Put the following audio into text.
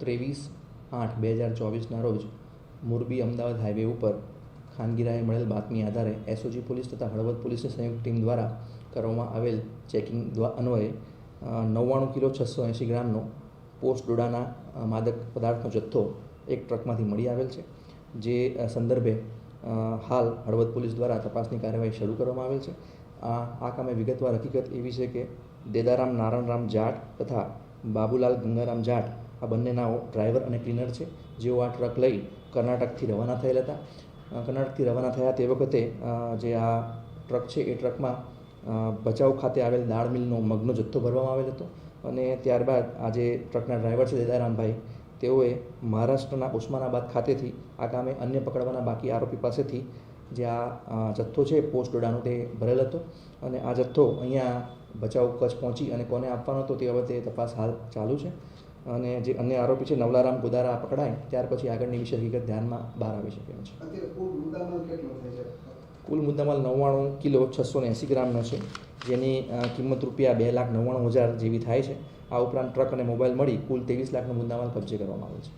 ત્રેવીસ આઠ બે હજાર ચોવીસના રોજ મોરબી અમદાવાદ હાઈવે ઉપર ખાનગીરાએ મળેલ બાતમી આધારે એસઓજી પોલીસ તથા હળવદ પોલીસની સંયુક્ત ટીમ દ્વારા કરવામાં આવેલ ચેકિંગ અન્વયે નવ્વાણું કિલો છસો એંશી ગ્રામનો પોસ્ટ ડોડાના માદક પદાર્થનો જથ્થો એક ટ્રકમાંથી મળી આવેલ છે, જે સંદર્ભે હાલ હળવદ પોલીસ દ્વારા તપાસની કાર્યવાહી શરૂ કરવામાં આવેલ છે. આ આ કામે વિગતવાર હકીકત એવી છે કે દેદારામ નારણરામ જાટ તથા બાબુલાલ ગંગારામ જાટ, આ બંનેના ડ્રાઈવર અને ક્લીનર છે. જેઓ આ ટ્રક લઈ કર્ણાટકથી રવાના થયેલા હતા. કર્ણાટકથી રવાના થયા તે વખતે જે આ ટ્રક છે એ ટ્રકમાં ભચાઉ ખાતે આવેલ દાળ મિલનો મગનો જથ્થો ભરવામાં આવેલ હતો. અને ત્યારબાદ આ જે ટ્રકના ડ્રાઈવર છે દેદારામભાઈ તેઓએ મહારાષ્ટ્રના ઉસ્માનાબાદ ખાતેથી આ કામે અન્ય પકડવાના બાકી આરોપી પાસેથી જે આ જથ્થો છે પોસ્ટ ડોડાનો તે ભરેલ હતો અને આ જથ્થો અહીંયા ભચાઉ કચ્છ પહોંચી અને કોને આપવાનો હતો તે બાબતે તપાસ હાલ ચાલુ છે. અને જે અન્ય આરોપી છે નવલારામ ગોદારા પકડાય ત્યાર પછી આગળની વિશે હકીકત ધ્યાનમાં બહાર આવી શકે છે. કુલ મુદ્દામાલ નવ્વાણું કિલો છસો ને એંસી ગ્રામનો છે જેની કિંમત રૂપિયા બે લાખ નવ્વાણું હજાર જેવી થાય છે. આ ઉપરાંત ટ્રક અને મોબાઈલ મળી કુલ ત્રેવીસ લાખનો મુદ્દામાલ કબજે કરવામાં આવે છે.